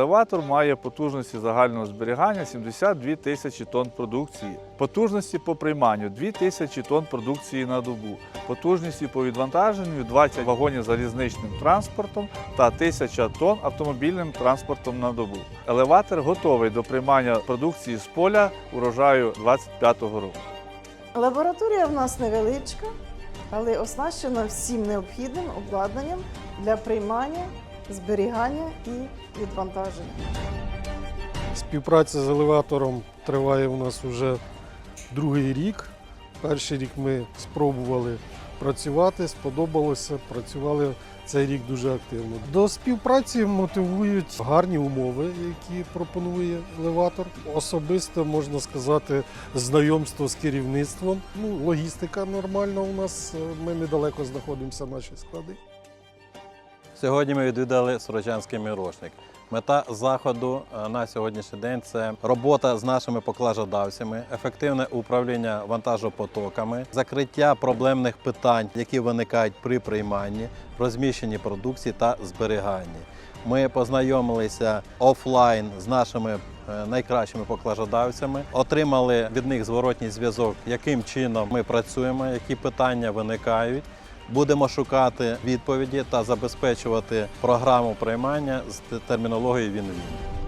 Елеватор має потужності загального зберігання 72 тисячі тонн продукції, потужності по прийманню 2 тисячі тонн продукції на добу, потужності по відвантаженню 20 вагонів залізничним транспортом та 1000 тонн автомобільним транспортом на добу. Елеватор готовий до приймання продукції з поля урожаю 25-го року. Лабораторія в нас невеличка, але оснащена всім необхідним обладнанням для приймання, зберігання і відвантаження. Співпраця з елеватором триває у нас вже другий рік. Перший рік ми спробували працювати, сподобалося, працювали цей рік дуже активно. До співпраці мотивують гарні умови, які пропонує елеватор. Особисто можна сказати, знайомство з керівництвом. Ну, логістика нормальна у нас. Ми недалеко знаходимося наші склади. Сьогодні ми відвідали Сорочанський мірошник. Мета заходу е, на сьогоднішній день це робота з нашими поклажодавцями, ефективне управління вантажопотоками, закриття проблемних питань, які виникають при прийманні, розміщенні продукції та зберіганні. Ми познайомилися офлайн з нашими е, найкращими поклажодавцями, отримали від них зворотній зв'язок, яким чином ми працюємо, які питання виникають. Будемо шукати відповіді та забезпечувати програму приймання з термінологією він-він.